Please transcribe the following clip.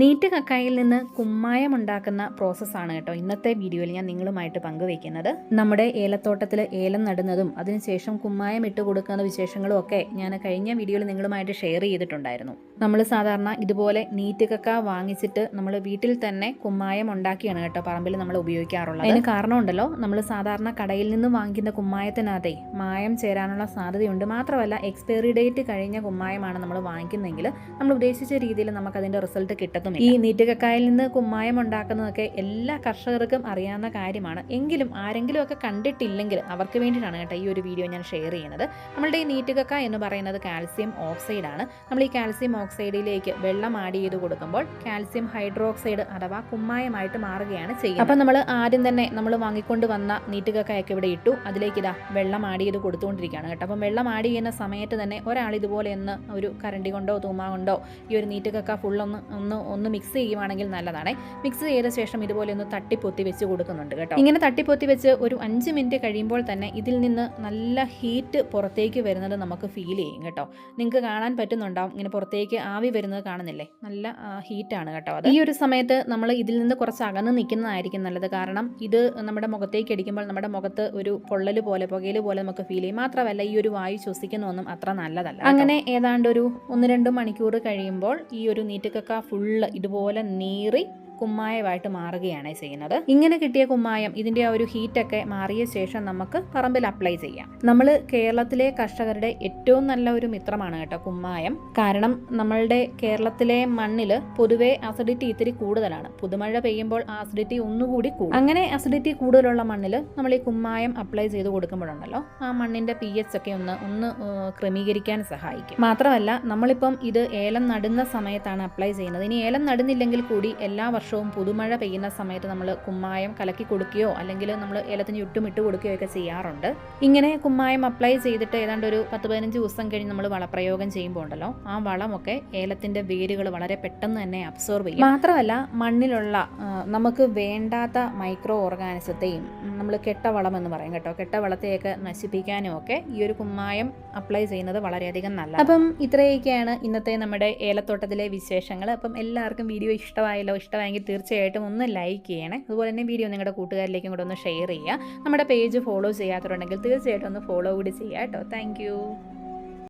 NEET കക്കായിൽ നിന്ന് കുമ്മായം ഉണ്ടാക്കുന്ന പ്രോസസ്സാണ് കേട്ടോ. ഇന്നത്തെ വീഡിയോയിൽ ഞാൻ നിങ്ങളുമായിട്ട് പങ്കുവയ്ക്കുന്നത്. നമ്മുടെ ഏലത്തോട്ടത്തിൽ ഏലം നടുന്നതും അതിനുശേഷം കുമ്മായം ഇട്ട് കൊടുക്കുന്ന വിശേഷങ്ങളും ഒക്കെ ഞാൻ കഴിഞ്ഞ വീഡിയോയിൽ നിങ്ങളുമായിട്ട് ഷെയർ ചെയ്തിട്ടുണ്ടായിരുന്നു. നമ്മൾ സാധാരണ ഇതുപോലെ നീറ്റ് കക്ക വാങ്ങിച്ചിട്ട് നമ്മൾ വീട്ടിൽ തന്നെ കുമ്മായം ഉണ്ടാക്കിയാണ് കേട്ടോ പറമ്പിൽ നമ്മൾ ഉപയോഗിക്കാറുള്ളത്. അതിന് കാരണമുണ്ടല്ലോ നമ്മൾ സാധാരണ കടയിൽ നിന്ന് വാങ്ങിക്കുന്ന കുമ്മായത്തിനകത്തെ മായം ചേരാനുള്ള സാധ്യതയുണ്ട്. മാത്രമല്ല എക്സ്പയറി ഡേറ്റ് കഴിഞ്ഞ കുമ്മായമാണ് നമ്മൾ വാങ്ങിക്കുന്നതെങ്കിൽ നമ്മൾ ഉദ്ദേശിച്ച രീതിയിൽ നമുക്ക് അതിന്റെ റിസൾട്ട് കിട്ടത്തുമില്ല ഈ നീറ്റുകക്കായിൽ നിന്ന് കുമ്മായം ഉണ്ടാക്കുന്നതൊക്കെ എല്ലാ കർഷകർക്കും അറിയാവുന്ന കാര്യമാണ്. എങ്കിലും ആരെങ്കിലും ഒക്കെ കണ്ടിട്ടില്ലെങ്കിൽ അവർക്ക് വേണ്ടിയിട്ടാണ് കേട്ടോ ഈ ഒരു വീഡിയോ ഞാൻ ഷെയർ ചെയ്യുന്നത്. നമ്മളുടെ ഈ നീറ്റുകക്ക എന്ന് പറയുന്നത് കാൽസ്യം ഓക്സൈഡ് ആണ് നമ്മൾ ഈ കാൽസ്യം ഓക്സൈഡിലേക്ക് വെള്ളം ആഡ് ചെയ്ത് കൊടുക്കുമ്പോൾ കാൽസ്യം ഹൈഡ്രോക്സൈഡ് അഥവാ കുമ്മായമായിട്ട് മാറുകയാണ് ചെയ്യുന്നത്. അപ്പം നമ്മൾ ആദ്യം തന്നെ നമ്മൾ വാങ്ങിക്കൊണ്ട് വന്ന നീറ്റുകക്കയൊക്കെ ഇവിടെ ഇട്ടു. അതിലേക്ക് ഇതാ വെള്ളം ആഡ് ചെയ്ത് കൊടുത്തുകൊണ്ടിരിക്കുകയാണ് കേട്ടോ. അപ്പം വെള്ളം ആഡ് ചെയ്യുന്ന സമയത്ത് തന്നെ ഒരാൾ ഇതുപോലെ ഒന്ന് ഒരു കരണ്ടി കൊണ്ടോ തൂമാ കൊണ്ടോ ഈ ഒരു നീറ്റുകക്ക ഫുള്ളൊന്ന് ഒന്ന് ഒന്ന് മിക്സ് ചെയ്യുവാണെങ്കിൽ നല്ലതാണ്. മിക്സ് ചെയ്ത ശേഷം ഇതുപോലെ ഒന്ന് തട്ടിപ്പൊത്തി വെച്ച് കൊടുക്കുന്നുണ്ട് കേട്ടോ. ഇങ്ങനെ തട്ടിപ്പൊത്തി വെച്ച് ഒരു അഞ്ച് മിനിറ്റ് കഴിയുമ്പോൾ തന്നെ ഇതിൽ നിന്ന് നല്ല ഹീറ്റ് പുറത്തേക്ക് വരുന്നത് നമുക്ക് ഫീൽ ചെയ്യും കേട്ടോ. നിങ്ങൾക്ക് കാണാൻ പറ്റുന്നുണ്ടാവും. ഇങ്ങനെ പുറത്തേക്ക് ആവി വരുന്നത് കാണുന്നില്ലേ? നല്ല ഹീറ്റാണ് കേട്ടോ അത്. ഈ ഒരു സമയത്ത് നമ്മൾ ഇതിൽ നിന്ന് കുറച്ച് അകന്ന് നിൽക്കുന്നതായിരിക്കും നല്ലത്. കാരണം ഇത് നമ്മുടെ മുഖത്തേക്ക് അടിക്കുമ്പോൾ നമ്മുടെ മുഖത്ത് ഒരു പൊള്ളൽ പോലെ പുകയിൽ പോലെ നമുക്ക് ഫീൽ ചെയ്യും. മാത്രമല്ല ഈ ഒരു വായു ശ്വസിക്കുന്നൊന്നും അത്ര നല്ലതല്ല അങ്ങനെ ഏതാണ്ട് ഒരു ഒന്ന് രണ്ട് മണിക്കൂർ കഴിയുമ്പോൾ ഈ ഒരു നീറ്റക്കൊക്കെ ഫുള്ള് ഇതുപോലെ നീറി കുമ്മായമായിട്ട് മാറുകയാണ് ചെയ്യുന്നത്. ഇങ്ങനെ കിട്ടിയ കുമ്മായം ഇതിന്റെ ആ ഒരു ഹീറ്റൊക്കെ മാറിയ ശേഷം നമുക്ക് പറമ്പിൽ അപ്ലൈ ചെയ്യാം. നമ്മൾ കേരളത്തിലെ കർഷകരുടെ ഏറ്റവും നല്ല ഒരു മിത്രമാണ് കേട്ടോ കുമ്മായം. കാരണം നമ്മളുടെ കേരളത്തിലെ മണ്ണിൽ പൊതുവെ അസിഡിറ്റി ഇത്തിരി കൂടുതലാണ്. പുതുമഴ പെയ്യുമ്പോൾ ആ അസിഡിറ്റി ഒന്നുകൂടി കൂടും. അങ്ങനെ അസിഡിറ്റി കൂടുതലുള്ള മണ്ണിൽ നമ്മൾ ഈ കുമ്മായം അപ്ലൈ ചെയ്ത് കൊടുക്കുമ്പോഴുണ്ടല്ലോ ആ മണ്ണിന്റെ പി എച്ച് ഒക്കെ ഒന്ന് ഒന്ന് ക്രമീകരിക്കാൻ സഹായിക്കും. മാത്രമല്ല നമ്മളിപ്പം ഇത് ഏലം നടുന്ന സമയത്താണ് അപ്ലൈ ചെയ്യുന്നത്. ഇനി ഏലം നടുന്നില്ലെങ്കിൽ കൂടി എല്ലാ വർഷവും പുതുമഴ പെയ്യുന്ന സമയത്ത് നമ്മൾ കുമ്മായം കലക്കി കൊടുക്കുകയോ അല്ലെങ്കിൽ നമ്മൾ ഏലത്തിന് ചുറ്റും ഇട്ട് കൊടുക്കുകയോ ഒക്കെ ചെയ്യാറുണ്ട്. ഇങ്ങനെ കുമ്മായം അപ്ലൈ ചെയ്തിട്ട് ഏതാണ്ട് ഒരു പത്ത് പതിനഞ്ച് ദിവസം കഴിഞ്ഞ് നമ്മൾ വളപ്രയോഗം ചെയ്യുമ്പോൾ ഉണ്ടല്ലോ ആ വളമൊക്കെ ഏലത്തിന്റെ വേരുകൾ വളരെ പെട്ടെന്ന് തന്നെ അബ്സോർബ് ചെയ്യും. മാത്രമല്ല മണ്ണിലുള്ള നമുക്ക് വേണ്ടാത്ത മൈക്രോ ഓർഗാനിസത്തെയും നമ്മൾ കെട്ടവളം എന്ന് പറയും കേട്ടോ. കെട്ടവളത്തെയൊക്കെ നശിപ്പിക്കാനും ഒക്കെ ഈ ഒരു കുമ്മായം അപ്ലൈ ചെയ്യുന്നത് വളരെയധികം നല്ല അപ്പം ഇത്രയൊക്കെയാണ് ഇന്നത്തെ നമ്മുടെ ഏലത്തോട്ടത്തിലെ വിശേഷങ്ങൾ അപ്പം എല്ലാവർക്കും വീഡിയോ ഇഷ്ടമായല്ലോ ഇഷ്ടമായെങ്കിൽ തീർച്ചയായിട്ടും ഒന്ന് ലൈക്ക് ചെയ്യണേ. അതുപോലെ തന്നെ വീഡിയോ നിങ്ങളുടെ കൂട്ടുകാരിലേക്കും കൂടെ ഒന്ന് ഷെയർ ചെയ്യുക. നമ്മുടെ പേജ് ഫോളോ ചെയ്യാത്തവരുണ്ടെങ്കിൽ തീർച്ചയായിട്ടും ഒന്ന് ഫോളോ കൂടി ചെയ്യുക കേട്ടോ. താങ്ക്